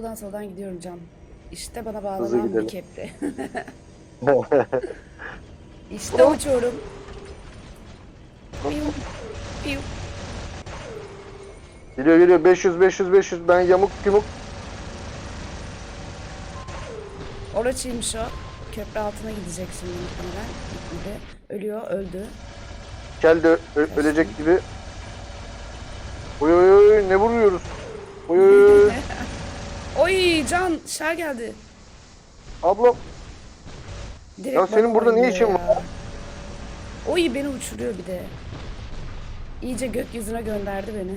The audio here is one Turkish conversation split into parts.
soldan soldan gidiyorum Can. İşte bana bağlanan bir kepri. işte uçuyorum. Piu, piu. geliyor geliyor 500 500 500 ben yamuk yumuk. Oraçıymış o. Köprü altına gidecek şimdi muhtemelen. Gitmedi. Ölüyor, öldü. Kel de ö- ölecek gibi. Oy oy oy ne vuruyoruz? Oy oy oy. Oy Can, şer geldi. Ablam Direkt Ya senin burada ne işin var? Oy beni uçuruyor bir de. İyice gökyüzüne gönderdi beni.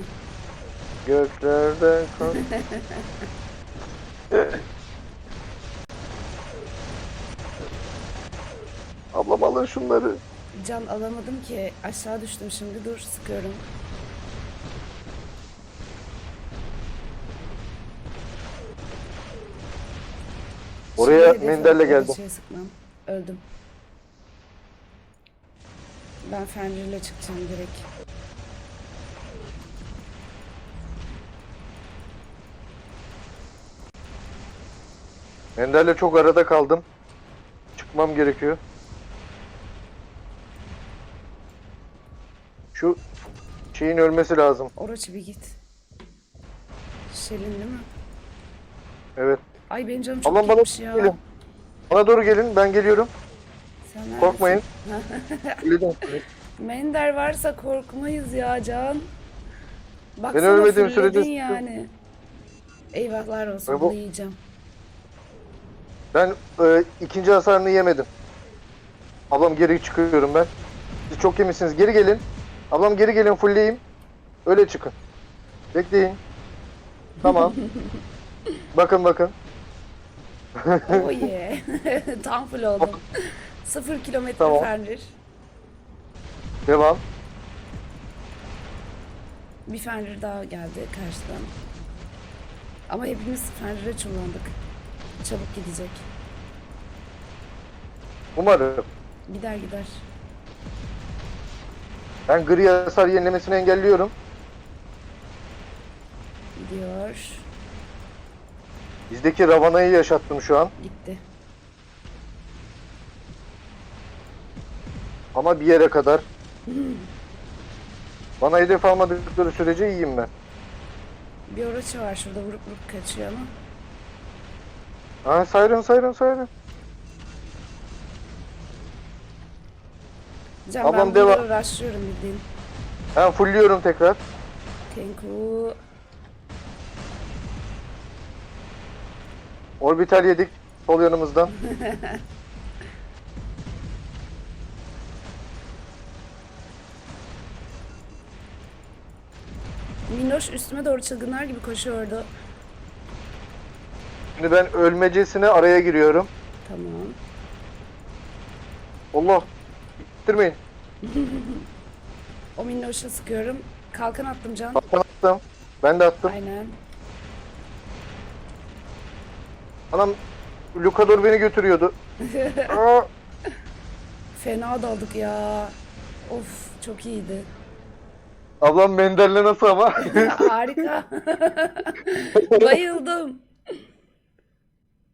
göklerden kan. Ablam alın şunları. Can alamadım ki. Aşağı düştüm şimdi. Dur sıkıyorum. Oraya Şimdi geldim. Şey sıkmam. Öldüm. Ben fencerle çıkacağım direkt. Ender'le çok arada kaldım. Çıkmam gerekiyor. Şu şeyin ölmesi lazım. Oroçi bir git. Şelin değil mi? Evet. Ay benim canım çok Ablam bana gitmiş ya. gelin. Bana doğru gelin. Ben geliyorum. Sen neredesin? Korkmayın. Öledim. Mender varsa korkmayız ya Can. Baksana Ben ölmediğim sürece yani. Eyvahlar olsun Ve bu- bunu yiyeceğim. Ben e, ikinci hasarını yemedim. Ablam geri çıkıyorum ben. Siz çok yemişsiniz. Geri gelin. Ablam geri gelin fullleyeyim. Öyle çıkın. Bekleyin. Tamam. bakın bakın. Oh yeah. Tam full oldum. Sıfır kilometre Tamam. fenrir. Devam. Bir fenrir daha geldi karşıdan. Ama hepimiz fenrire çullandık. Çabuk gidecek. Umarım. Gider gider. Ben gri hasar yenilemesini engelliyorum. Gidiyor. Bizdeki Ravana'yı yaşattım şu an. Gitti. Ama bir yere kadar. Bana hedef almadıkları sürece iyiyim ben. Bir oraçı var şurada vurup vurup kaçıyor ama. Ha Siren Siren Siren. Can Ablam ben devam. bunları rushlıyorum bildiğin. Ben fullliyorum tekrar. Kenku. Orbital yedik sol yanımızdan. Minnoş üstüme doğru çılgınlar gibi koşuyordu. Şimdi ben ölmecesine araya giriyorum. Tamam. Allah. Bitirmeyin. O minnoşa sıkıyorum. Kalkan attım can. Attım attım. Ben de attım. Aynen. Anam Lukador beni götürüyordu. Aa, Fena daldık ya. Of çok iyiydi. ablam Mender'le nasıl ama? Harika. Bayıldım.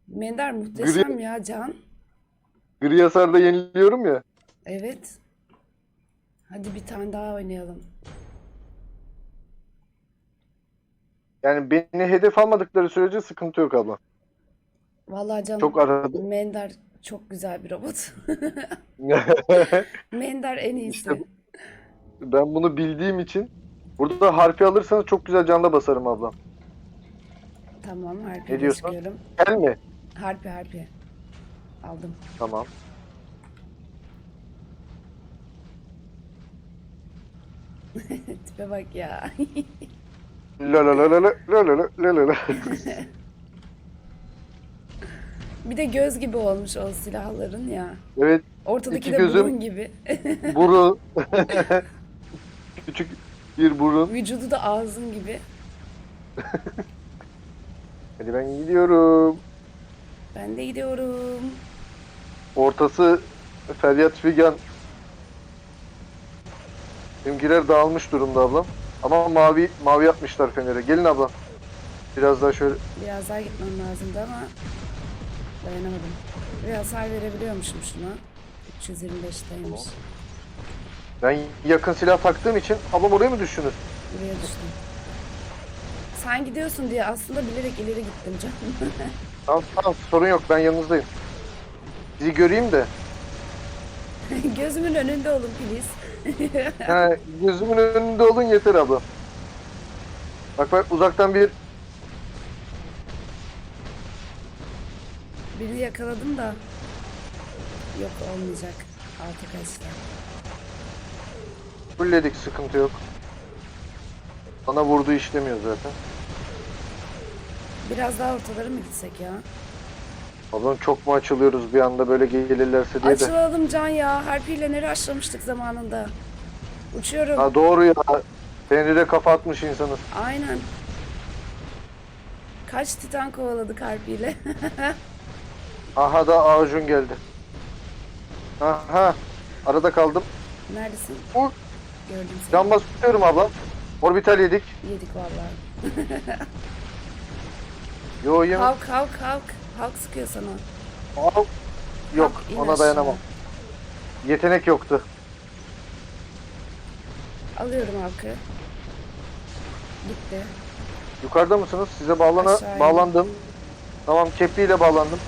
Mender muhteşem ya Can. Gri hasarla yeniliyorum ya. Evet. Hadi bir tane daha oynayalım. Yani beni hedef almadıkları sürece sıkıntı yok abla. Vallahi Can Çok aradı. Mender çok güzel bir robot. Mender en iyisi. İşte ben bunu bildiğim için burada harfi alırsanız çok güzel canla basarım ablam. Tamam Ne harpiye diyorsun? çıkıyorum. Gel mi? Harpi harpi. Aldım. Tamam. Tipe bak ya. La la la la la la la la la la. bir de göz gibi olmuş o silahların ya. Evet, Ortadaki İki de gözüm. burun gibi. burun. Küçük bir burun. Vücudu da ağzın gibi. Hadi ben gidiyorum. Ben de gidiyorum. Ortası feryat figan. Benimkiler dağılmış durumda ablam. Ama mavi mavi yapmışlar fenere. Gelin ablam. Biraz daha şöyle Biraz daha gitmem lazımdı ama dayanamadım. Bir hasar verebiliyormuşum şuna. 325'teymiş. ben yakın silah taktığım için ablam oraya mı düştünüz? Buraya düştüm. Sen gidiyorsun diye aslında bilerek ileri gittim canım. Tamam tamam sorun yok ben yanınızdayım. Sizi göreyim de. Gözümün önünde olun please. Ha, gözümün önünde olun yeter abla. Bak bak uzaktan bir Birini yakaladım da yok olmayacak. Altı kaçtı. fulledik sıkıntı yok. Bana vurduğu işlemiyor zaten. Biraz daha ortalara mı gitsek ya? Ablam çok mu açılıyoruz bir anda böyle gelirlerse diye de. Açılalım Can ya. Harpiyle nereye açlamıştık zamanında? Uçuyorum. Ha doğru ya. Fenrir'e kafa atmış insanız. Aynen. Kaç titan kovaladık harpiyle. Aha da Acun geldi. Aha. Arada kaldım. Neredesin? Vur. Gördüm seni. Can bas tutuyorum ablam. Orbital yedik. Yedik vallahi. Yo yem. Halk halk halk. Halk sıkıyor sana. Al. Yok Halk, in ona aşağı. dayanamam. Yetenek yoktu. Alıyorum halkı. Gitti. Yukarıda mısınız? Size bağlana Aşağı in. bağlandım. Tamam kepliyle bağlandım.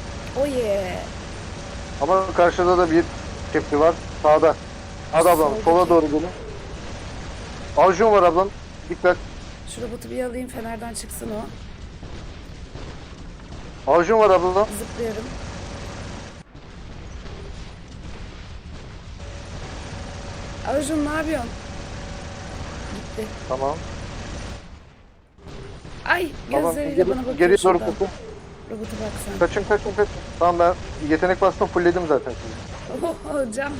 Oh yeah. Ama karşıda da bir kepli var. Sağda. Hadi ablam Soldaki. sola doğru gelin. Avcun var ablam. Dikkat. Şu robotu bir alayım fenerden çıksın o. Avcun var ablam. Zıplıyorum. Arjun ne yapıyorsun? Gitti. Tamam. Ay Tamam. gözleriyle Geri, bana bakıyor geri doğru şuradan. Robotu bak sen. Kaçın kaçın kaçın. Tamam ben yetenek bastım fullledim zaten sizi. Oh hocam.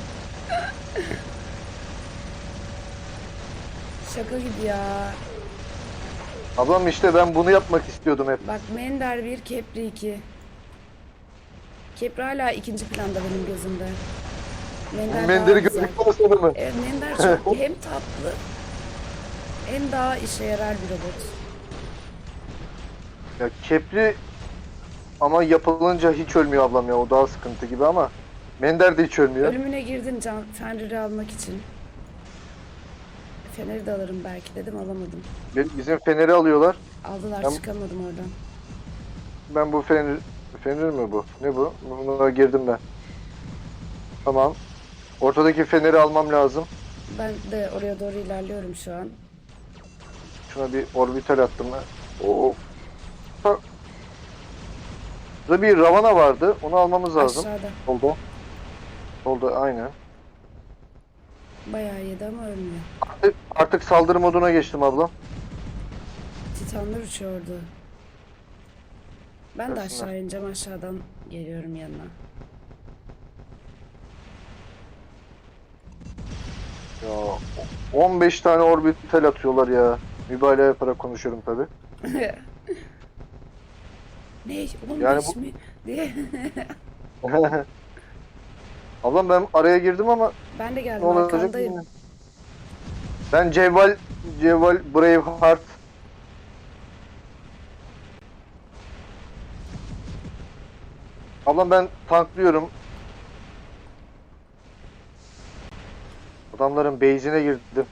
Şaka gibi ya. Ablam işte ben bunu yapmak istiyordum hep. Bak Mender 1, Kepri 2. Kepri hala ikinci planda benim gözümde. Mender daha Mender'i güzel. gördükten sonra mı? Evet, Mender çok hem tatlı hem daha işe yarar bir robot. Ya kepli ama yapılınca hiç ölmüyor ablam ya o daha sıkıntı gibi ama Mender de hiç ölmüyor. Ölümüne girdin can Fenrir'i almak için. Fener'i de alırım belki dedim alamadım. Be- Bizim feneri alıyorlar. Aldılar Ben- çıkamadım oradan. Ben bu fener fener mi bu? Ne bu? Buna girdim ben. Tamam. Ortadaki feneri almam lazım. Ben de oraya doğru ilerliyorum şu an. Şuna bir orbital attım ben. Oo. Burada bir Ravana vardı. Onu almamız lazım. Aşağıda. Solda. Solda aynen. Bayağı yedi ama ölmüyor. Artık, artık saldırı moduna geçtim ablam. Titanlar uçuyordu. Ben de aşağı ineceğim aşağıdan geliyorum yanına. Ya 15 tane orbital atıyorlar ya. Mübalağa yaparak konuşuyorum tabi. ne? 15 Yani bu- mi? Ablam ben araya girdim ama ben de ne geldim olacak arkandayım. bilmiyorum. Ben Cevval, Cevval Braveheart. Ablam ben tanklıyorum. Adamların base'ine girdim.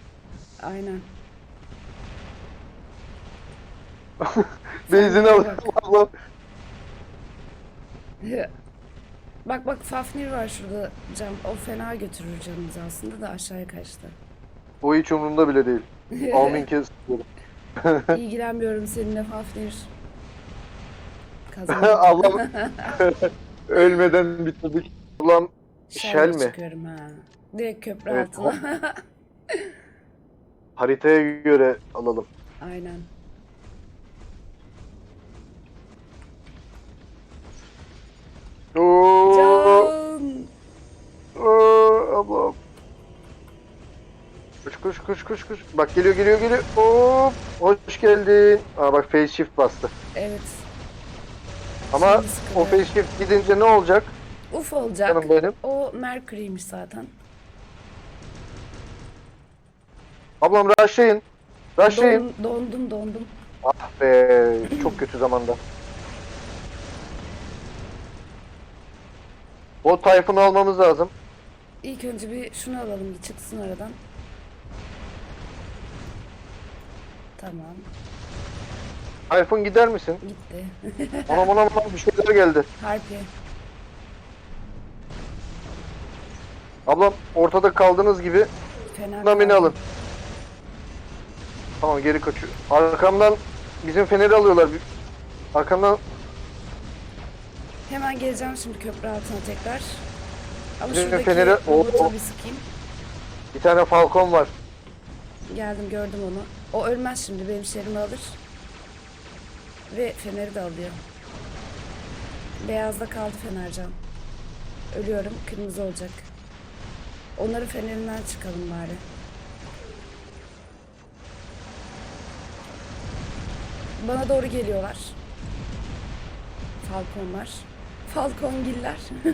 Aynen. Base'ine aldım ablam. bak bak Fafnir var şurada cam. O fena götürür canımızı aslında da aşağıya kaçtı. O hiç umurumda bile değil. Almin sıkıyorum. İlgilenmiyorum seninle Fafnir. Kazandım. Ablam ölmeden bitirdik. Ablam Shell Shell'e mi? çıkıyorum ha. Direkt köprü Evet, altına. haritaya göre alalım. Aynen. Can. ablam. Koş koş koş koş koş. Bak geliyor geliyor geliyor. Hop, hoş geldin. Aa bak face shift bastı. Evet. Ama Şimdi sıkılıyor. o face shift gidince ne olacak? Uf olacak. Canım benim. O Mercury'miş zaten. Ablam rushlayın. Rushlayın. Don- dondum dondum. Ah be çok kötü zamanda. O Tayfun'u almamız lazım. İlk önce bir şunu alalım bir çıksın aradan. Tamam Tayfun gider misin? gitti. Ona ona ona bir şeyler geldi. Harpi. Ablam ortada kaldığınız gibi Fena. Namini alın. Tamam geri kaçıyor. Arkamdan bizim feneri alıyorlar. Arkamdan Hemen geleceğim şimdi köprü altına tekrar. Ama Bizim şuradaki feneri- o- robotu o- bir sıkayım. bir tane falcon var. Geldim gördüm onu. O ölmez şimdi benim şerimi alır. Ve feneri de alıyor. Beyazda kaldı fenercan. Ölüyorum kırmızı olacak. Onların fenerinden çıkalım bari. Bana doğru geliyorlar. Falconlar. Falcongiller.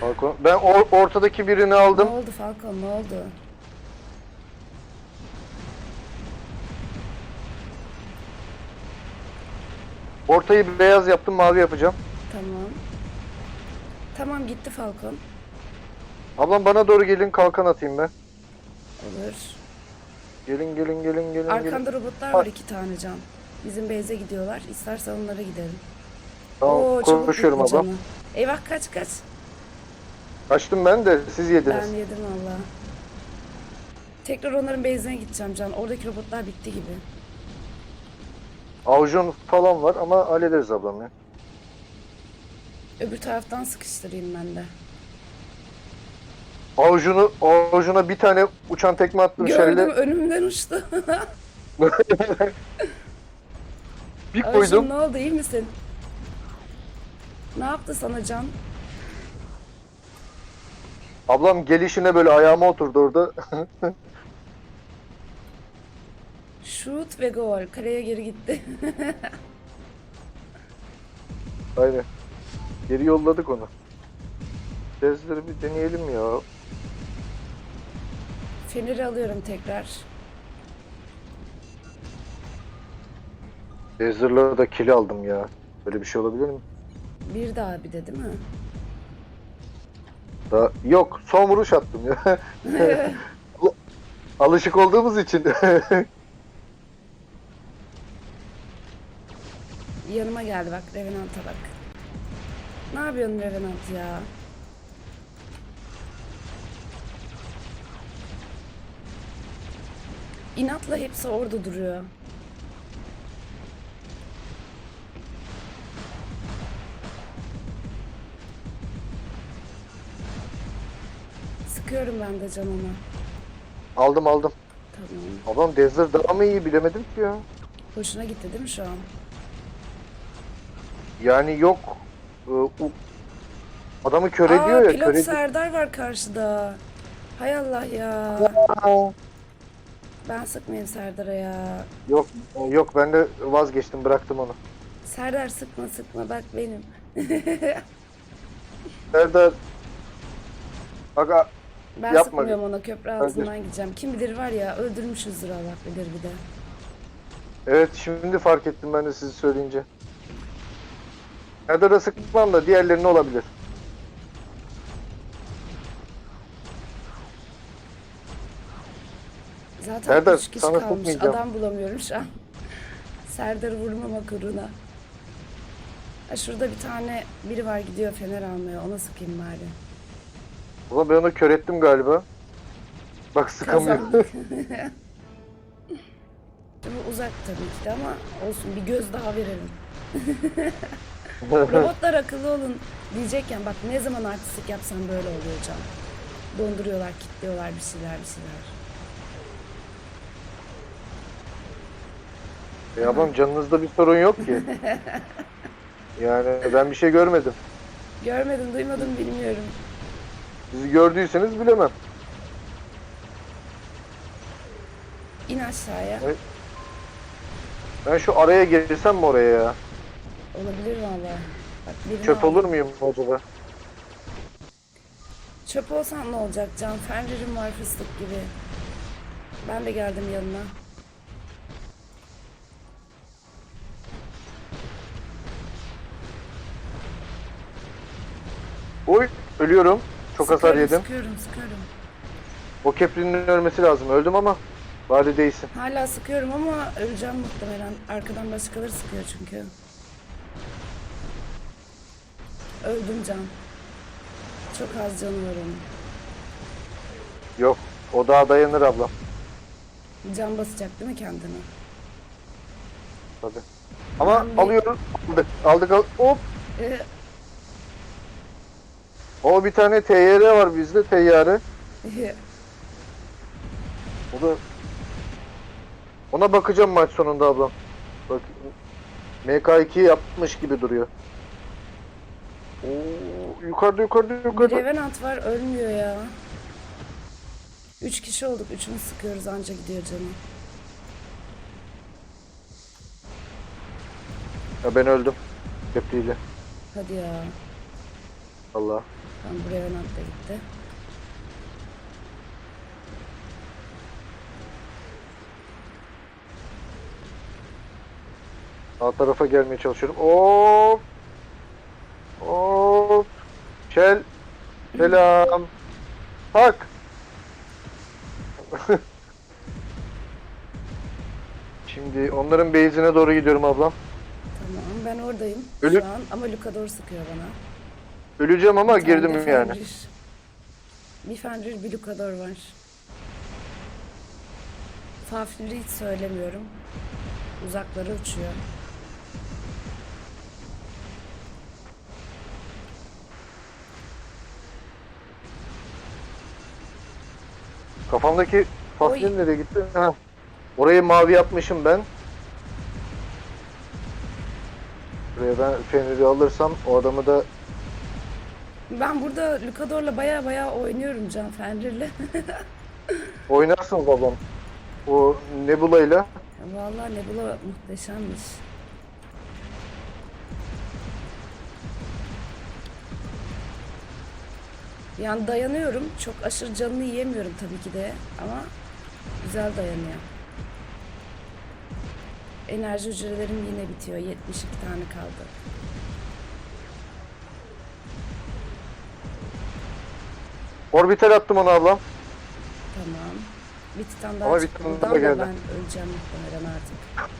Falcon. Ben or- ortadaki birini ne aldım. oldu Falcon ne oldu? Ortayı beyaz yaptım, mavi yapacağım. Tamam. Tamam gitti Falcon. Ablam bana doğru gelin, kalkan atayım ben. Olur. Gelin gelin gelin gelin. gelin. Arkamda robotlar var iki tane can. Bizim base'e gidiyorlar. İstersen onlara gidelim. Tamam, çabuk koşuyorum bitti ablam. Eyvah kaç kaç. Açtım ben de siz yediniz. Ben yedim valla. Tekrar onların base'ine gideceğim can. Oradaki robotlar bitti gibi. Avjon falan var ama hallederiz ablam ya. Öbür taraftan sıkıştırayım ben de. Avjunu, avjuna bir tane uçan tekme attım Gördüm şöyle. önümden uçtu. bir koydum. ne oldu iyi misin? Ne yaptı sana can? Ablam gelişine böyle ayağıma oturdu orada. Shoot ve gol. Kaleye geri gitti. Aynen. Geri yolladık onu. Tezleri bir deneyelim ya. Feneri alıyorum tekrar. Dezzer'lara da kill aldım ya. Böyle bir şey olabilir mi? Bir daha bir de değil mi? Daha yok. Son vuruş attım ya. Alışık olduğumuz için. Yanıma geldi bak Revenant'a bak. Ne yapıyorsun Revenant ya? İnatla hepsi orada duruyor. Sıkıyorum ben de canına. aldım aldım. Tamam. Adam Dezzer daha mı iyi bilemedim ki ya. Hoşuna gitti değil mi şu an? Yani yok. e, u- Adamı kör Aa, ediyor ya. pilot Kör ediyor. Serdar var karşıda. Hay Allah ya. Ben sıkmayayım Serdar'a ya. Yok yok ben de vazgeçtim bıraktım onu. Serdar sıkma sıkma bak benim. Serdar Aga Ben Yapma. sıkmıyorum ona köprü altından gideceğim. Kim bilir var ya öldürmüşüzdür Allah bilir bir de. evet şimdi fark ettim ben de sizi söyleyince. Serdar'a sıkmam da diğerlerine olabilir. Zaten Serdar, üç kişi sana kalmış. Adam bulamıyorum şu an. Serdar'ı vurmamak uğruna. Ha, şurada bir tane biri var gidiyor fener almaya. Ona sıkayım bari. Ulan ben onu kör ettim galiba. Bak sıkamıyor. Kazandık. Bu uzak tabii ki de ama olsun bir göz daha verelim. Robotlar akıllı olun diyecekken bak ne zaman artistlik yapsam böyle oluyor can. Donduruyorlar, kilitliyorlar bir şeyler bir şeyler. Ya ablam canınızda bir sorun yok ki. Yani ben bir şey görmedim. Görmedim, duymadım bilmiyorum. Siz gördüyseniz bilemem. İn aşağıya. E, ben şu araya girsem mi oraya ya? Olabilir valla. Çöp al. olur muyum acaba? Çöp olsan ne olacak Can? Fenrir'im var fıstık gibi. Ben de geldim yanına. Oy ölüyorum. Çok hasar yedim. Sıkıyorum sıkıyorum. O Kepri'nin ölmesi lazım. Öldüm ama bari değilsin. Hala sıkıyorum ama öleceğim muhtemelen. Arkadan başkaları sıkıyor çünkü. Öldüm can. Çok az canı var onun. Yok. O daha dayanır ablam. Can basacak değil mi kendine? Tabii. Ama Ben bir- alıyoruz. Aldık. Aldık. al- Hop. Ee, O bir tane TYR var bizde. TYR. O da ona bakacağım maç sonunda ablam. Bak MK2 yapmış gibi duruyor. Oo, yukarıda yukarıda yukarıda. Revenant var ölmüyor ya. Üç kişi olduk. Üçümüz sıkıyoruz anca gidiyor canım. Ya ben öldüm. Kepliyle. Hadi ya. Allah. Tamam bu Revenant da gitti. Sağ tarafa gelmeye çalışıyorum. Hop. Hop. Çel. Selam. Tak. Şimdi onların base'ine doğru gidiyorum ablam. Tamam ben oradayım Ölü- şu an ama Lucador sıkıyor bana. Öleceğim ama Bir tane girdim yani. Bir Fenrir bir Lucador var. Fafnir'i hiç söylemiyorum. Uzaklara uçuyor. Kafamdaki Fafnir Oy. nereye gitti? Ha. Orayı mavi yapmışım ben. Buraya ben Fenrir'i alırsam o adamı da Ben burada Lucador'la baya baya oynuyorum Can Fenrir'le. oynarsın babam. O Nebula'yla. Vallahi Nebula muhteşemmiş. Yani dayanıyorum. Çok aşırı canını yiyemiyorum tabii ki de ama güzel dayanıyor. Enerji hücrelerim yine bitiyor. 72 tane kaldı. Orbital attım ona ablam. Tamam. Bir titan daha Ama bir çıktı titan buradan da geldi. ben öleceğim muhtemelen artık.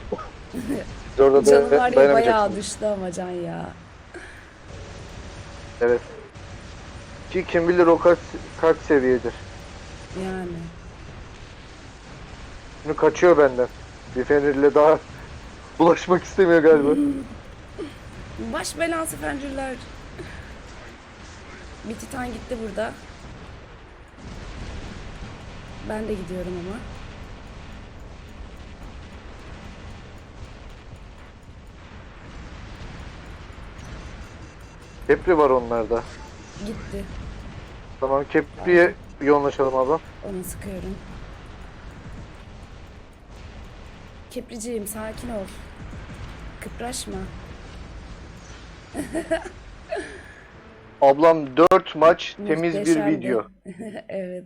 Orada Canım da var ya dayanamayacaksın. bayağı düştü ama Can ya. Evet. Ki kim bilir o kaç, kaç seviyedir. Yani. Şimdi kaçıyor benden. Bir Fenrir'le daha bulaşmak istemiyor galiba. Baş belası Fenrirler. Bir titan gitti burada. Ben de gidiyorum ama. Kepri var onlarda. Gitti. Tamam Kepri'ye yoğunlaşalım ablam. Ona sıkıyorum. Kepriciğim sakin ol. Kıpraşma. Ablam 4 maç temiz bir Muhteşemdi. video. evet.